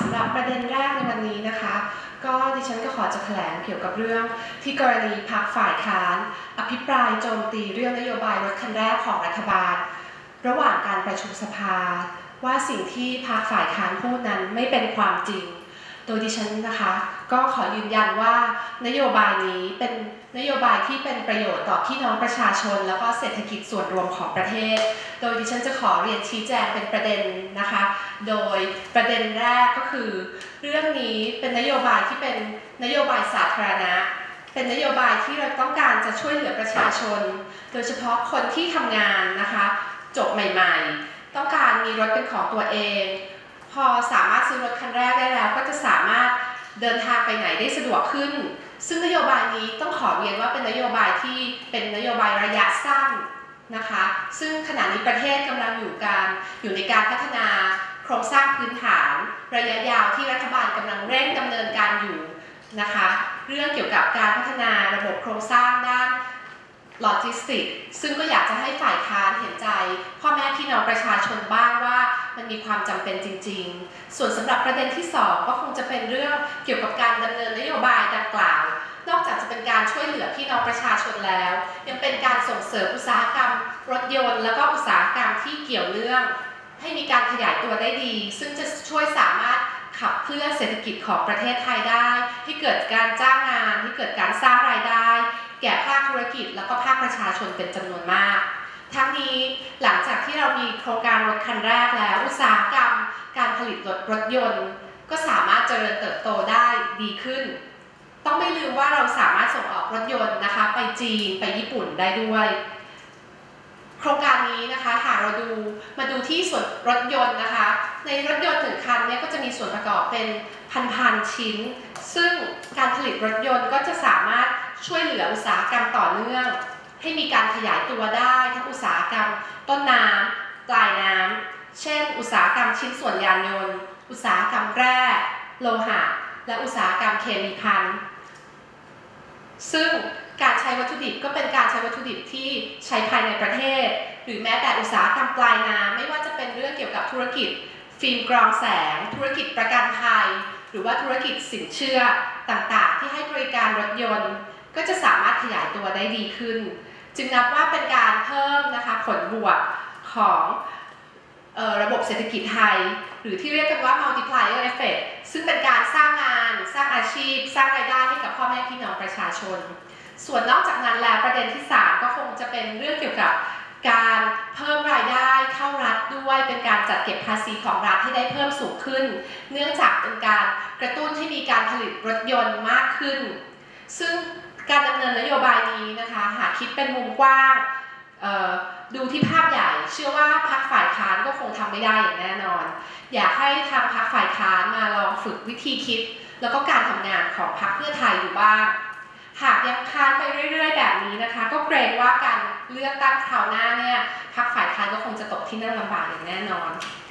สำหรับประเด็นแรกในวันนี้นะคะ ก็ดิฉันก็ขอจะแถลงเกี่ยวกับเรื่องที่กรณีพรรคฝ่ายค้าน อภิปรายโจมตีเรื่องนโยบายรถคันแรกของรัฐบาล ระหว่างการประชุมสภา ว่าสิ่งที่พรรคฝ่ายค้านพูดนั้นไม่เป็นความจริง โดยดิฉันนะคะ ก็ขอยืนยันว่านโยบายนี้เป็นนโยบายที่เป็นประโยชน์ต่อพี่น้องประชาชน แล้วก็เศรษฐกิจส่วนรวมของประเทศ โดยดิฉันจะขอเรียนชี้แจงเป็นประเด็นนะคะ โดยประเด็นแรกก็คือ เรื่องนี้เป็นนโยบายที่เป็นนโยบายสาธารณะ เป็นนโยบายที่เราต้องการจะช่วยเหลือประชาชน โดยเฉพาะคนที่ทำงานนะคะ จบใหม่ๆ ต้องการมีรถเป็นของตัวเอง พอสามารถซื้อรถคันแรกได้แล้วก็จะสามารถ เดินทางไปไหนได้สะดวกขึ้น ซึ่งนโยบายนี้ต้องขอเรียนว่าเป็นนโยบายที่เป็นนโยบายระยะสั้นนะคะ ซึ่งขณะนี้ประเทศกำลังอยู่การอยู่ในการพัฒนาโครงสร้างพื้นฐาน ระยะยาวที่รัฐบาลกำลังเร่งดำเนินการอยู่นะคะ เรื่องเกี่ยวกับการพัฒนาระบบโครงสร้างด้านโลจิสติก ซึ่งก็อยากจะให้ฝ่ายค้านเห็นใจพ่อแม่พี่น้องประชาชนบ้างว่า มันมีความจำเป็นจริง ๆ ส่วนสำหรับประเด็นที่ 2 ก็คงจะเป็นเรื่องเกี่ยวกับการดำเนินนโยบายดังกล่าว นอกจากจะเป็นการช่วยเหลือพี่น้องประชาชนแล้ว ยังเป็นการส่งเสริมอุตสาหกรรม รถยนต์ แล้วก็อุตสาหกรรมที่เกี่ยวเนื่อง ให้มีการขยายตัวได้ดี ซึ่งจะช่วยสามารถขับเคลื่อนเศรษฐกิจของประเทศไทยได้ให้เกิดการจ้างงานให้เกิดการสร้างรายได้ แก่ภาคธุรกิจ แล้วก็ภาคประชาชนเป็นจำนวนมาก ทั้งนี้หลังจากที่เรามีโครงการรถคันแรกแล้ว อุตสาหกรรม การผลิตรถรถยนต์ ก็สามารถเจริญเติบโตได้ดีขึ้น ต้องไม่ลืมว่าเราสามารถส่งออกรถยนต์นะคะ ไปจีนไปญี่ปุ่นได้ด้วย โครงการนี้นะคะหากเราดูมาดูที่ส่วนรถยนต์นะคะ ในรถยนต์หนึ่งคันเนี่ยก็จะมีส่วนประกอบเป็นพันๆชิ้น ซึ่งการผลิตรถยนต์ก็จะสามารถช่วยเหลืออุตสาหกรรมต่อเนื่อง ให้มีการขยายตัวได้ทั้งอุตสาหกรรม ต้นน้ำปลายน้ำเช่น อุตสาหกรรมชิ้นส่วนยานยนต์ อุตสาหกรรมแร่โลหะ และอุตสาหกรรมเคมีภัณฑ์ซึ่งการใช้วัตถุดิบก็เป็นการใช้วัตถุดิบที่ใช้ภายในประเทศ หรือแม้แต่อุตสาหกรรมปลายน้ำไม่ว่าจะเป็นเรื่องเกี่ยวกับธุรกิจ ฟิล์มกรองแสง ธุรกิจประกันภัย หรือว่าธุรกิจสินเชื่อต่างๆ ที่ให้บริการรถยนต์ ก็จะสามารถขยายตัวได้ดีขึ้น จึงนับว่าเป็นการเพิ่มนะคะผลบวกของระบบเศรษฐกิจไทย หรือที่เรียกกันว่า multiplier effect ซึ่งเป็นการสร้างงานสร้างอาชีพ สร้างรายได้ให้กับพ่อแม่พี่น้องประชาชน ส่วนนอกจากนั้นแล้วประเด็นที่ 3 ก็คงจะเป็นเรื่องเกี่ยวกับการเพิ่มรายได้เข้ารัฐด้วยเป็นการจัดเก็บภาษีของรัฐให้ได้เพิ่มสูงขึ้น เนื่องจากเป็นการกระตุ้นให้มีการผลิตรถยนต์มากขึ้น ซึ่ง การดำเนินนโยบายนี้นะคะหากคิดเป็นมุมกว้างดูที่ภาพใหญ่ เชื่อว่าพรรคฝ่ายค้านก็คงทำไม่ได้อย่างแน่นอน อยากให้ทางพรรคฝ่ายค้านมาลองฝึกวิธีคิด แล้วก็การทำงานของพรรคเพื่อไทยอยู่บ้าง หากยังค้านไปเรื่อย ๆ แบบนี้นะคะ ก็เกรงว่าการเลือกตั้งคราวหน้าเนี่ยพรรคฝ่ายค้านก็คงจะตกที่นั่งลำบากอย่างแน่นอน